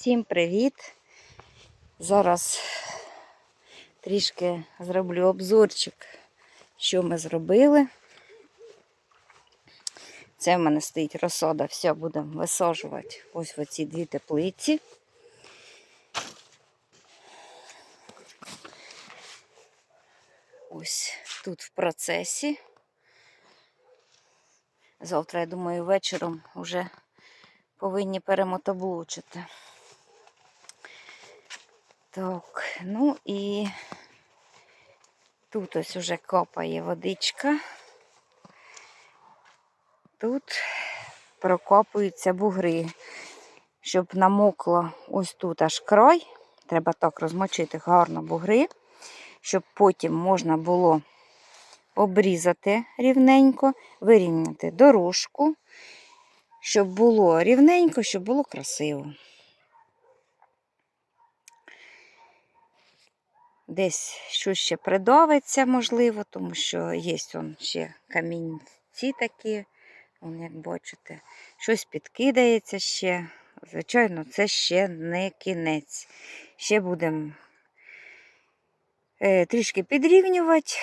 Всім привіт! Зараз трішки зроблю обзорчик, що ми зробили. Це в мене стоїть розсада, все будемо висаджувати ось в оці дві теплиці. Ось тут в процесі. Завтра, я думаю, вечором вже повинні перемотоблучити. Так, ну і тут ось уже копає водичка. Тут прокопуються бугри, щоб намокло ось тут аж край. Треба так розмочити гарно бугри, щоб потім можна було обрізати рівненько, вирівняти дорожку, щоб було рівненько, щоб було красиво. Десь щось ще придавиться, можливо, тому що є он ще камінці такі, вон, як бачите, щось підкидається ще. Звичайно, це ще не кінець. Ще будемо е, трішки підрівнювати,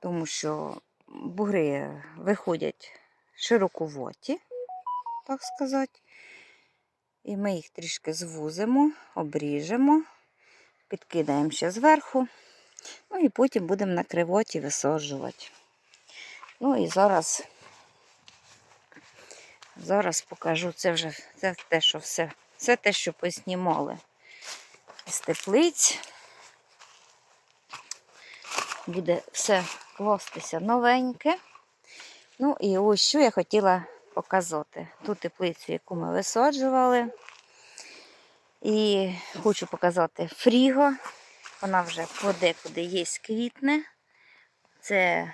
тому що бугри виходять широковоті, так сказати. І ми їх трішки звузимо, обріжемо, підкидаємо ще зверху, ну і потім будемо накривати і висаджувати. Ну і зараз, зараз покажу, це вже це те, що все, це те, що поснімали з теплиць. Буде все кластися новеньке. Ну і ось що я хотіла показати. Ту теплицю, яку ми висаджували. І хочу показати фріго. Вона вже подекуди є квітне. Це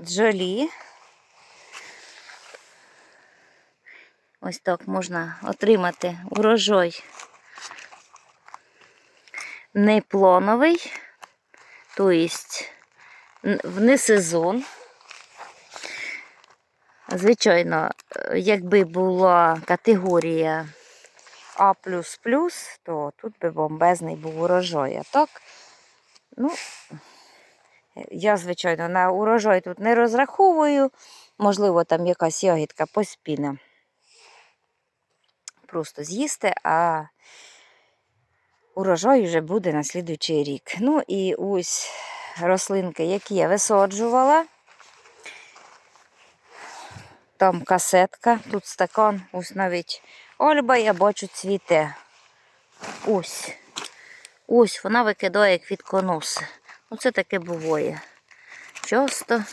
джолі. Ось так можна отримати урожай не плановий, тобто в несезон. Звичайно, якби була категорія А, то тут би бомбезний був урожай. А так, ну, я, звичайно, на урожай тут не розраховую. Можливо, там якась ягідка поспіне. Просто з'їсти, а урожай вже буде на слідуючий рік. Ну і ось рослинки, які я висаджувала. Там касетка, тут стакан, ось навіть Ольба, я бачу, цвіте. Ось. Ось вона викидає квітконоси. Оце таке буває. Часто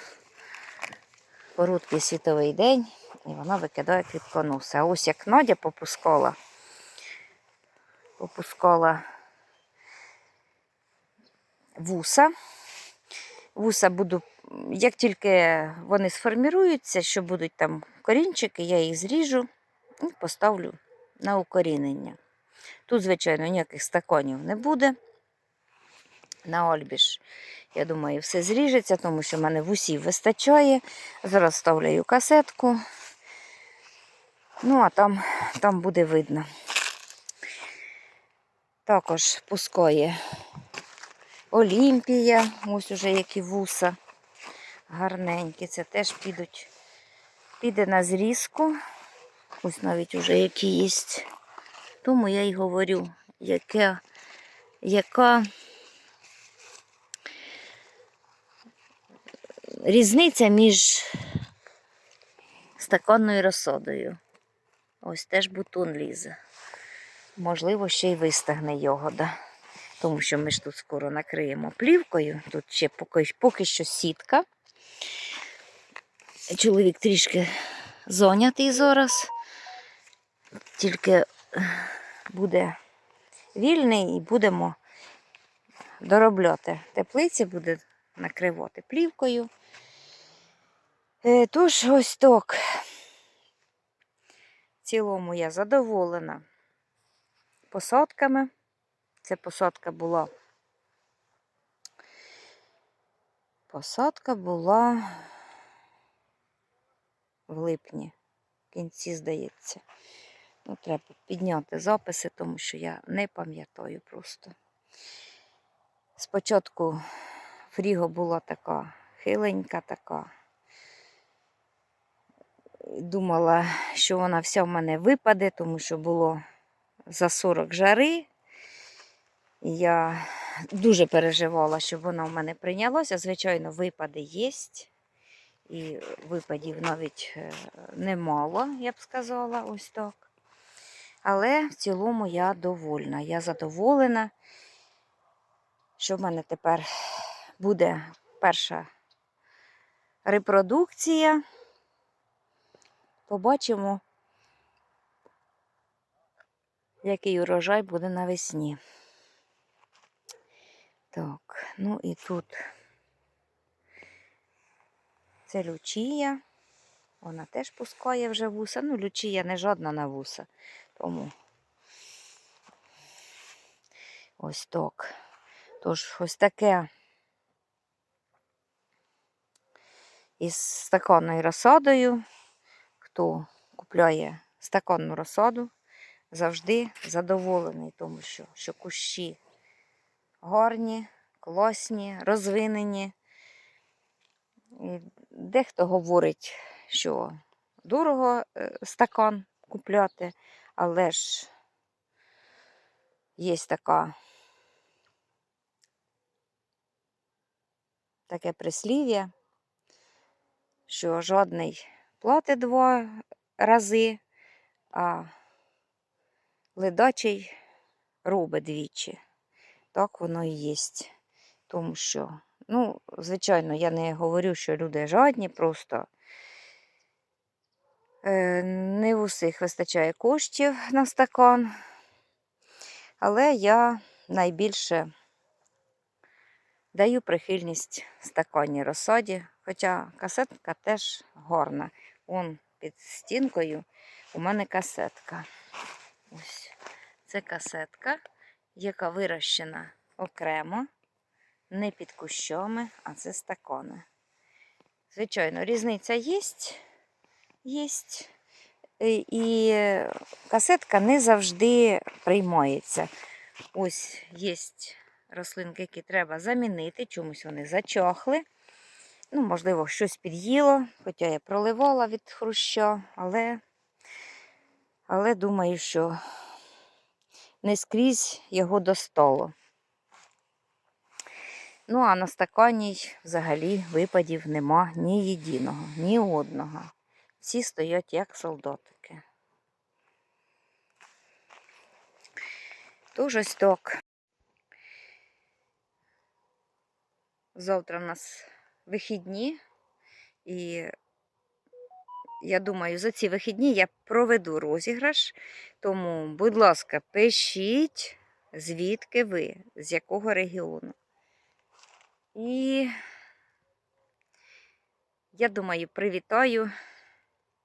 короткий світовий день і вона викидає квітконоси. А ось як Надя попускала, попускала вуса. Вуса буду як тільки вони сформіруються, що будуть там корінчики, я їх зріжу і поставлю на укорінення. Тут, звичайно, ніяких стаконів не буде. На Ольбіш, я думаю, все зріжеться, тому що в мене вусів вистачає. Зараз ставляю касетку. Ну, а там, там буде видно. Також пускає Олімпія, ось уже які вуса гарненькі. Це теж підуть, піде на зрізку. Ось навіть уже які є. Тому я й говорю, яке, яка різниця між стаканною розсодою. Ось теж бутон лізе. Можливо, ще й вистагне ягода. Тому що ми ж тут скоро накриємо плівкою. Тут ще поки, поки що сітка. Чоловік трішки зайнятий зараз, тільки буде вільний і будемо доробляти теплиці, буде накривати плівкою. Е, Тож, ось так. В цілому я задоволена посадками. Це посадка була. Посадка була в липні, в кінці, здається. Ну, треба підняти записи, тому що я не пам'ятаю просто. Спочатку фріго була така хиленька така. Думала, що вона вся в мене випаде, тому що було за 40 жари. Я дуже переживала, щоб вона в мене прийнялася. Звичайно, випади є. І випадів навіть е, немало, я б сказала, ось так. Але в цілому я довольна. Я задоволена, що в мене тепер буде перша репродукція. Побачимо, який урожай буде навесні. Так, ну і тут це лючія. Вона теж пускає вже вуса. Ну, лючія не жодна на вуса. Тому ось так. Тож ось таке із стаканною розсадою. Хто купляє стаканну розсаду, завжди задоволений, тому що, що кущі гарні, класні, розвинені. І дехто говорить, що дорого е, стакан купляти, але ж є така таке прислів'я, що жодний платить два рази, а ледачий робить двічі. Так воно і є. Тому що, ну, звичайно, я не говорю, що люди жадні, просто е, не в усіх вистачає коштів на стакан. Але я найбільше даю прихильність стаканній розсаді, хоча касетка теж гарна. Вон під стінкою у мене касетка. Ось це касетка, яка вирощена окремо, не під кущами, а це стакони. Звичайно, різниця є, є. І- касетка не завжди приймається. Ось є рослинки, які треба замінити, чомусь вони зачахли. Ну, можливо, щось під'їло, хоча я проливала від хруща, але, але думаю, що не скрізь його достало. Ну, а на стаканій взагалі випадів нема ні єдиного, ні одного. Всі стоять як солдатики. Тож ось так. Завтра в нас вихідні, і я думаю, за ці вихідні я проведу розіграш. Тому, будь ласка, пишіть, звідки ви, з якого регіону. І я думаю, привітаю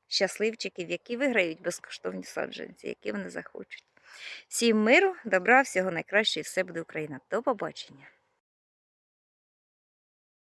щасливчиків, які виграють безкоштовні саджанці, які вони захочуть. Всім миру, добра, всього найкращого і все буде Україна. До побачення!